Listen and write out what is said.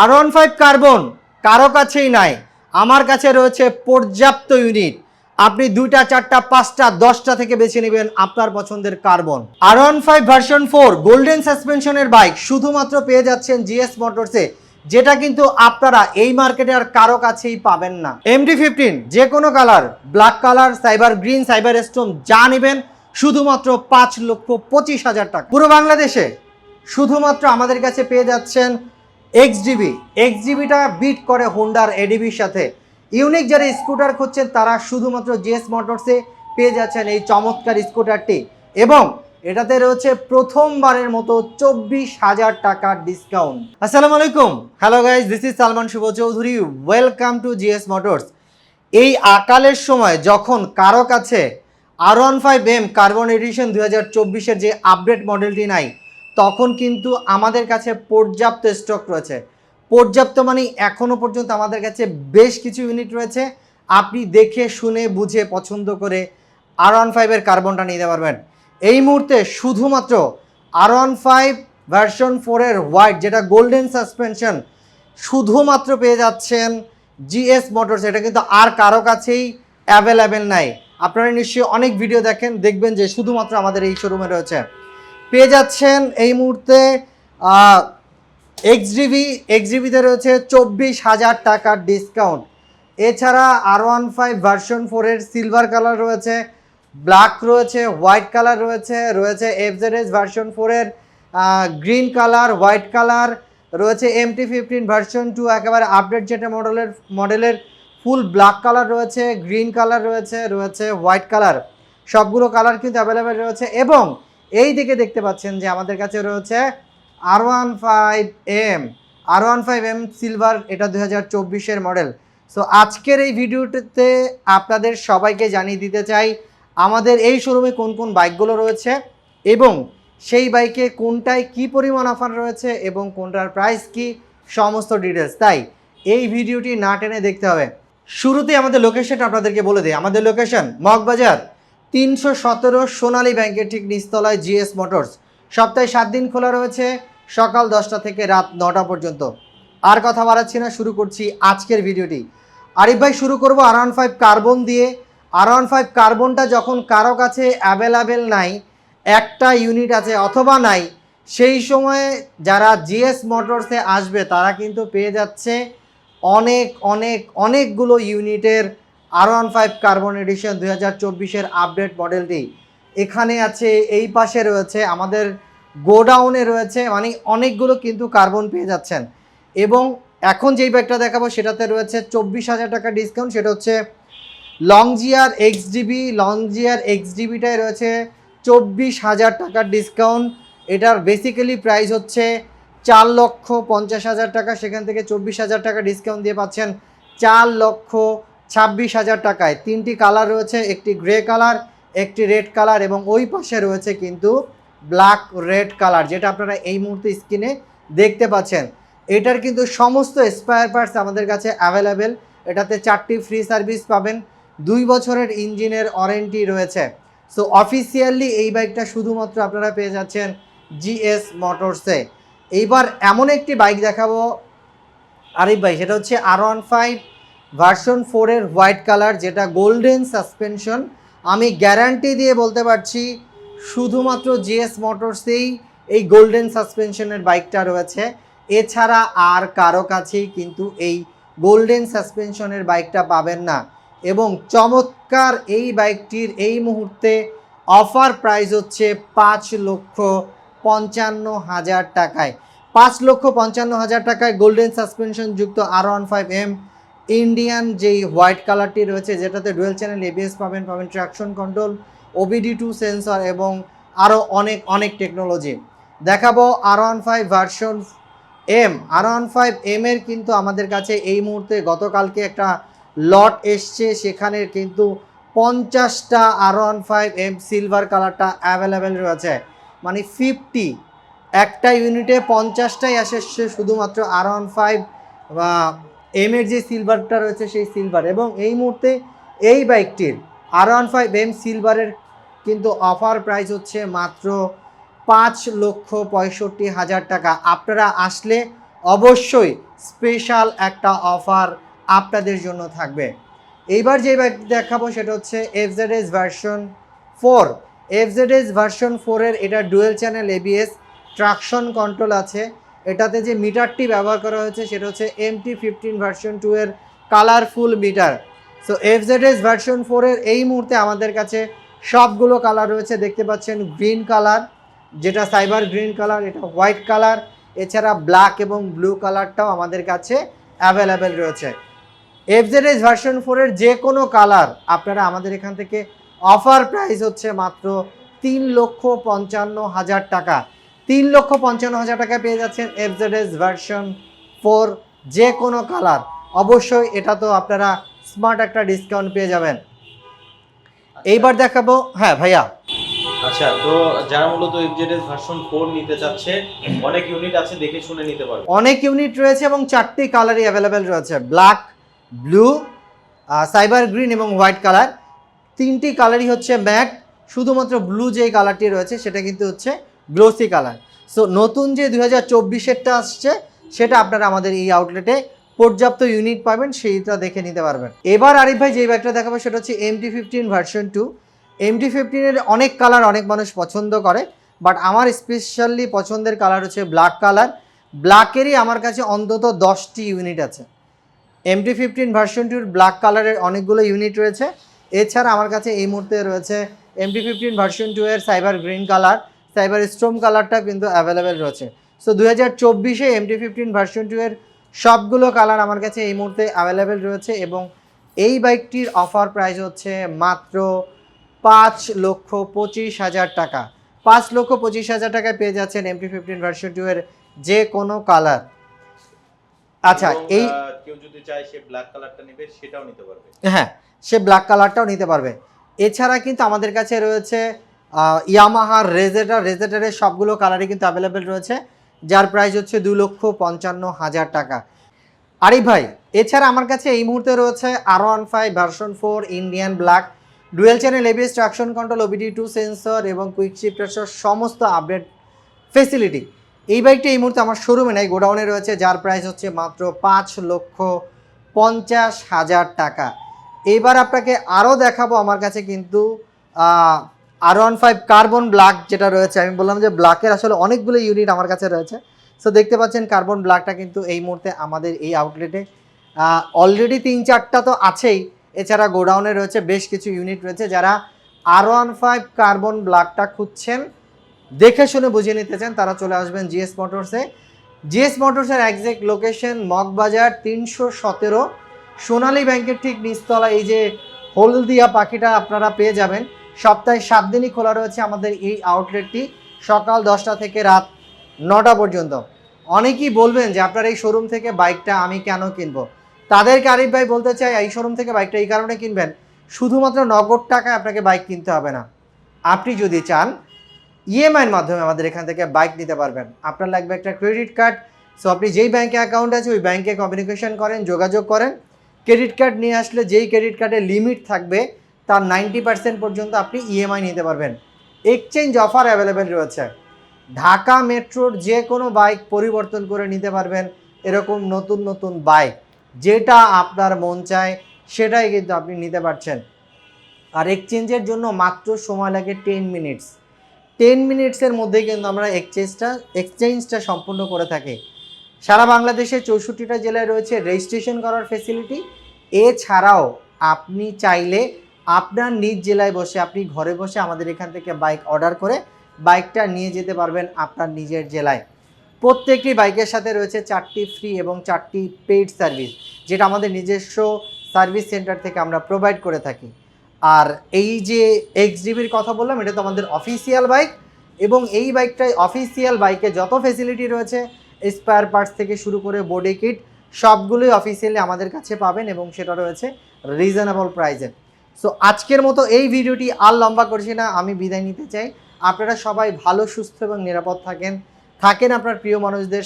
আর one five carbon কারও কাছেই নাই। আমার কাছে রয়েছে পর্যাপ্ত ইউনিট। আপনি দুইটা, চারটা, পাঁচটা, দশটা থেকে বেছে নেবেন আপনার পছন্দের carbon. R one five version four golden সাসপেনশনের bike শুধুমাত্র পেয়ে যাচ্ছেন জিএস মোটরসে, যেটা কিন্তু আপনারা এই মার্কেটে আর কারও কাছেই পাবেন না। এমডি ফিফটিন, যে কোনো colour, black colour, cyber green, cyber stone, যা নেবেন, শুধুমাত্র পাঁচ লক্ষ পঁচিশ হাজার টাকা। পুরো বাংলাদেশে শুধুমাত্র আমাদের কাছে পেয়ে যাচ্ছেন এক্স জিবি এক্স জিবিটা বিট করে হোন্ডার এডিবির সাথে। ইউনিক যারা স্কুটার খুঁজছেন, তারা শুধুমাত্র জিএস মোটরসে পেয়ে যাচ্ছেন এই চমৎকার স্কুটারটি এবং এটাতে রয়েছে প্রথমবারের মতো চব্বিশ হাজার টাকার ডিসকাউন্ট আসসালামু আলাইকুম। Hello guys this is Salman Shuvo Chowdhury welcome to GS motors এই আকালের সময় যখন কারও কাছে R one five M carbon edition দু হাজার চব্বিশের যে আপডেট মডেলটি নাই তখন কিন্তু আমাদের কাছে পর্যাপ্ত স্টক রয়েছে। পর্যাপ্ত মানে এখনও পর্যন্ত আমাদের কাছে বেশ কিছু ইউনিট রয়েছে। আপনি দেখে, শুনে, বুঝে, পছন্দ করে আর ওয়ান ফাইভের কার্বনটা নিতে পারবেন। এই মুহূর্তে শুধুমাত্র আর ওয়ান ফাইভ ভার্সন ফোরের হোয়াইট যেটা গোল্ডেন সাসপেনশন শুধুমাত্র পেয়ে যাচ্ছেন জিএস মোটরস এটা কিন্তু আর কারও কাছেই অ্যাভেলেবেল নাই। আপনারা নিশ্চয়ই অনেক ভিডিও দেখেন, দেখবেন যে শুধুমাত্র আমাদের এই শোরুমে রয়েছে। পেয়ে যাচ্ছেন এই মুহূর্তে এক্সডিবি এক্সডিবিতে রয়েছে চব্বিশ হাজার টাকার ডিসকাউন্ট এছাড়া আর ওয়ান ফাইভ ভার্সন ফোরের সিলভার কালার রয়েছে ব্ল্যাক রয়েছে হোয়াইট কালার রয়েছে রয়েছে এফজেডএস ভার্সন ফোরের গ্রিন কালার হোয়াইট কালার রয়েছে এমটি ফিফটিন ভার্সন টু একেবারে আপডেট যেটা মডেলের মডেলের ফুল ব্ল্যাক কালার রয়েছে গ্রিন কালার রয়েছে রয়েছে হোয়াইট কালার সবগুলো কালার কিন্তু অ্যাভেলেবেল রয়েছে এবং এই দিকে দেখতে পাচ্ছেন যে আমাদের কাছে রয়েছে R one five M R one five M silver এটা দু হাজার চব্বিশের মডেল সো আজকের এই ভিডিওটিতে আপনাদের সবাইকে জানিয়ে দিতে চাই, আমাদের এই শোরুমে কোন কোন বাইকগুলো রয়েছে এবং সেই বাইকে কোনটায় কি পরিমাণ অফার রয়েছে এবং কোনটার প্রাইস কি, সমস্ত ডিটেলস তাই, এই ভিডিওটি না টেনে দেখতে হবে। শুরুতেই আমাদের লোকেশনটা আপনাদেরকে বলে দিই। আমাদের লোকেশন মগবাজার। তিনশো সতেরো সোনালী ব্যাংকের ঠিক নিচতলায় জিএস মোটরস। সপ্তাহে সাত দিন খোলা রয়েছে, সকাল দশটা থেকে রাত নটা পর্যন্ত। আর কথা বাড়াচ্ছি না, শুরু করছি আজকের ভিডিওটি। আরিফ ভাই, শুরু করব আর ওয়ান ফাইভ কার্বন দিয়ে। আর ওয়ান ফাইভ কার্বনটা যখন কারও কাছে অ্যাভেলেবেল নাই, একটা ইউনিট আছে অথবা নাই, সেই সময়ে যারা জিএস মোটরসে আসবে, তারা কিন্তু পেয়ে যাচ্ছে অনেক অনেক, অনেকগুলো ইউনিটের R one five carbon edition দুই হাজার চব্বিশের আপডেট মডেলটি এখানে আছে, এই পাশে রয়েছে, আমাদের গোডাউনে রয়েছে মানে অনেকগুলো কিন্তু কার্বন পেয়ে যাচ্ছেন। এবং এখন যেই ব্যাগটা দেখাবো, সেটাতে রয়েছে চব্বিশ হাজার টাকা ডিসকাউন্ট সেটা হচ্ছে লংজিয়ার এক্স ডিবি লংজিয়ার এক্স ডিবিটায় রয়েছে চব্বিশ হাজার টাকার ডিসকাউন্ট এটার বেসিক্যালি প্রাইস হচ্ছে চার লক্ষ পঞ্চাশ হাজার টাকা, সেখান থেকে চব্বিশ হাজার টাকা ডিসকাউন্ট দিয়ে পাচ্ছেন চার লক্ষ ছাব্বিশ হাজার টাকায়। তিনটি কালার রয়েছে, একটি গ্রে কালার, একটি রেড কালার এবং ওই পাশে রয়েছে কিন্তু ব্ল্যাক রেড কালার, যেটা আপনারা এই মুহূর্তে স্ক্রিনে দেখতে পাচ্ছেন। এটার কিন্তু সমস্ত স্পেয়ার পার্টস আমাদের কাছে অ্যাভেলেবেল। এটাতে চারটি ফ্রি সার্ভিস পাবেন। দুই বছরের ইঞ্জিনের ওয়ারেন্টি রয়েছে। সো অফিসিয়ালি এই বাইকটা শুধুমাত্র আপনারা পেয়ে যাচ্ছেন জিএস মোটরসে। এইবার এমন একটি বাইক দেখাবো, আরিফ ভাই, সেটা হচ্ছে আর ওয়ান ফাইভ ভার্সন ফোরের হোয়াইট কালার যেটা গোল্ডেন সাসপেনশন আমি গ্যারান্টি দিয়ে বলতে পারছি, শুধুমাত্র জিএস মোটরসেই এই গোল্ডেন সাসপেনশনের বাইকটা রয়েছে। এছাড়া আর কারও কাছেই কিন্তু এই গোল্ডেন সাসপেনশনের বাইকটা পাবেন না। এবং চমৎকার এই বাইকটির এই মুহূর্তে অফার প্রাইস হচ্ছে পাঁচ লক্ষ পঞ্চান্ন হাজার টাকায়। পাঁচ লক্ষ পঞ্চান্ন হাজার টাকায় গোল্ডেন সাসপেনশন যুক্ত R one five M Indian যেই হোয়াইট কালারটি রয়েছে, যেটাতে ডুয়েল চ্যানেল এবিএস পাবেন পাবেন traction control OBD two sensor এবং আরও অনেক অনেক টেকনোলজি দেখাবো R one five version M R one five M এর কিন্তু আমাদের কাছে এই মুহূর্তে গতকালকে একটা লট এসছে, সেখানে কিন্তু পঞ্চাশটা R one five M silver কালারটা অ্যাভেলেবেল রয়েছে। মানে ফিফটি একটা ইউনিটে পঞ্চাশটাই আসে শুধুমাত্র আর ওয়ান ফাইভ এম এর যে সিলভারটা রয়েছে সেই সিলভার এবং এই মুহূর্তে এই বাইকটির আর ওয়ান ফাইভ এম সিলভারের কিন্তু অফার প্রাইস হচ্ছে মাত্র পাঁচ লক্ষ পঁয়ষট্টি হাজার টাকা। আপনারা আসলে অবশ্যই স্পেশাল একটা অফার আপনাদের জন্য থাকবে। এইবার যে বাইক দেখাবো সেটা হচ্ছে FZS version four FZS version ফোরের এটা dual channel ABS traction control আছে। এটাতে যে মিটারটি ব্যবহার করা হয়েছে সেটা হচ্ছে M T fifteen version two এর colourful meter so FZS version ফোরের এই মুহূর্তে আমাদের কাছে সবগুলো কালার রয়েছে। দেখতে পাচ্ছেন গ্রিন কালার যেটা সাইবার গ্রিন কালার এটা হোয়াইট কালার এছাড়া ব্ল্যাক এবং ব্লু কালারটাও আমাদের কাছে অ্যাভেলেবেল রয়েছে। এফজেডএস ভার্সন ফোরের যে কোনো কালার আপনারা আমাদের এখান থেকে অফার প্রাইস হচ্ছে মাত্র তিন লক্ষ পঞ্চান্ন হাজার টাকা। তিন লক্ষ পঞ্চান্ন হাজার টাকা পেয়ে যাচ্ছেন এফজেডএস ভার্সন ফোর যে কোনো কালার অবশ্যই এটা তো আপনারা স্মার্ট একটা ডিসকাউন্ট পেয়ে যাবেন। এইবার দেখাবো হ্যাঁ ভাইয়া। আচ্ছা তো যারা মূলত এফজেডএস ভার্সন ফোর নিতে চাচ্ছে অনেক ইউনিট আছে দেখে শুনে নিতে পারবে। অনেক ইউনিট রয়েছে এবং চারটি কালারই অ্যাভেলেবেল রয়েছে। ব্ল্যাক ব্লু সাইবার গ্রিন এবং হোয়াইট কালার তিনটি কালারই হচ্ছে ম্যাট শুধুমাত্র ব্লু যে কালারটি রয়েছে সেটা কিন্তু হচ্ছে গ্লোসি কালার সো নতুন যে দুই হাজার চব্বিশেরটা আসছে, সেটা আপনারা আমাদের এই আউটলেটে পর্যাপ্ত ইউনিট পাবেন, সেইটা দেখে নিতে পারবেন। এবার আরিফ ভাই যে ব্যাগটা দেখাবো, সেটা হচ্ছে MT fifteen version two MT ফিফটিনের অনেক কালার অনেক মানুষ পছন্দ করে বাট আমার স্পেশালি পছন্দের কালার হচ্ছে ব্ল্যাক কালার ব্ল্যাকেরই আমার কাছে অন্তত দশটি ইউনিট আছে। এমটি ফিফটিন ভার্সন টুর ব্ল্যাক কালারের অনেকগুলো ইউনিট রয়েছে। এছাড়া আমার কাছে এই মুহূর্তে রয়েছে M MT fifteen version two এর cyber green colour cyber storm কালারটা কিন্তু অ্যাভেলেবেল রয়েছে। সো দু হাজার চব্বিশে এমটি ফিফটিন ভার্সন টু এর সবগুলো কালার আমার কাছে এই মুহূর্তে অ্যাভেলেবেল রয়েছে এবং এই বাইকটির অফার প্রাইস হচ্ছে মাত্র পাঁচ লক্ষ পঁচিশ হাজার টাকা। পাঁচ লক্ষ পঁচিশ হাজার টাকায় পেয়ে যাচ্ছেন এমটি ফিফটিন ভার্সন টু এর যে কোনো কালার আচ্ছা এই কেউ যদি চায় সে ব্ল্যাক কালারটা নেবে সেটাও নিতে পারবে। হ্যাঁ সে ব্ল্যাক কালারটাও নিতে পারবে। এছাড়া কিন্তু আমাদের কাছে রয়েছে ইয়ামাহার রেজেটার রেজেটারের সবগুলো কালারই কিন্তু অ্যাভেলেবেল রয়েছে, যার প্রাইস হচ্ছে দু লক্ষ পঞ্চান্ন হাজার টাকা। আরিফ ভাই, এছাড়া আমার কাছে এই মুহূর্তে রয়েছে R one five version four Indian black dual channel ABS traction control OBD two sensor এবং কুইক শিফটার সমস্ত আপডেট ফেসিলিটি এই বাইকটি এই মুহূর্তে আমার শোরুমে নাই গোডাউনে রয়েছে, যার প্রাইস হচ্ছে মাত্র পাঁচ লক্ষ পঞ্চাশ হাজার টাকা। এইবার আপনাকে আরও দেখাবো আমার কাছে কিন্তু আর ওয়ান ফাইভ কার্বন ব্ল্যাক যেটা রয়েছে, আমি বললাম যে ব্ল্যাকের আসলে অনেকগুলো ইউনিট আমার কাছে রয়েছে। সো দেখতে পাচ্ছেন কার্বন ব্ল্যাকটা কিন্তু এই মুহূর্তে আমাদের এই আউটলেটে অলরেডি তিন চারটা তো আছেই। এছাড়া গোডাউনে রয়েছে বেশ কিছু ইউনিট রয়েছে যারা আর ওয়ান ফাইভ কার্বন ব্ল্যাকটা খুঁজছেন। দেখে শুনে বুঝিয়ে নিতে চান, তারা চলে আসবেন জিএস মোটরসে জিএস মোটরসের একজ্যাক্ট লোকেশন মগবাজার তিনশো সতেরো। সোনালী ব্যাংকের ঠিক নিচতলা এই যে হলদিয়া পাখিটা আপনারা পেয়ে যাবেন। সপ্তাহে সাত দিনই খোলা রয়েছে আমাদের এই আউটলেটটি সকাল দশটা থেকে রাত নটা পর্যন্ত। অনেকেই বলবেন যে, আপনার এই শোরুম থেকে বাইকটা আমি কেন কিনবো? তাদেরকে আরিফ ভাই বলতে চাই, এই শোরুম থেকে বাইকটা এই কারণে কিনবেন, শুধুমাত্র নগদ টাকায় আপনাকে বাইক কিনতে হবে না। আপনি যদি চান ইএমআইয়ের মাধ্যমে আমাদের এখান থেকে বাইক নিতে পারবেন। আপনার লাগবে একটা ক্রেডিট কার্ড সো আপনি যেই ব্যাঙ্কে অ্যাকাউন্ট আছে, ওই ব্যাঙ্কে কমিউনিকেশন করেন, যোগাযোগ করেন। ক্রেডিট কার্ড নিয়ে আসলে যেই ক্রেডিট কার্ডের লিমিট থাকবে তার নাইনটি পার্সেন্ট পর্যন্ত আপনি ইএমআই নিতে পারবেন। এক্সচেঞ্জ অফার অ্যাভেলেবেল রয়েছে। ঢাকা মেট্রোর যে কোনো বাইক পরিবর্তন করে নিতে পারবেন। এরকম নতুন নতুন বাইক যেটা আপনার মন চায়, সেটাই কিন্তু আপনি নিতে পারছেন। আর এক্সচেঞ্জের জন্য মাত্র সময় লাগে টেন মিনিটস টেন মিনিটসের মধ্যে কিন্তু আমরা এক্সচেঞ্জটা এক্সচেঞ্জটা সম্পূর্ণ করে থাকি। সারা বাংলাদেশে চৌষট্টিটা জেলায় রয়েছে রেজিস্ট্রেশন করার ফেসিলিটি এছাড়াও আপনি চাইলে আপনার নিজ জেলায় বসে, আপনি ঘরে বসে আমাদের এখান থেকে বাইক অর্ডার করে বাইকটা নিয়ে যেতে পারবেন আপনার নিজের জেলায়। প্রত্যেকটি বাইকের সাথে রয়েছে চারটি ফ্রি এবং চারটি পেইড সার্ভিস যেটা আমাদের নিজস্ব সার্ভিস সেন্টার থেকে আমরা প্রোভাইড করে থাকি। আর এই যে এক্সডিবির কথা বললাম, এটা তো আমাদের অফিসিয়াল বাইক এবং এই বাইকটায় অফিসিয়াল বাইকে যত ফেসিলিটি রয়েছে স্পেয়ার পার্টস থেকে শুরু করে বডি কিট সবগুলোই অফিসিয়ালি আমাদের কাছে পাবেন এবং সেটা রয়েছে রিজনেবল প্রাইসে সো আজকের মতো এই ভিডিওটি আর লম্বা করছি না, আমি বিদায় নিতে চাই। আপনারা সবাই ভালো, সুস্থ এবং নিরাপদ থাকেন। থাকেন আপনার প্রিয় মানুষদের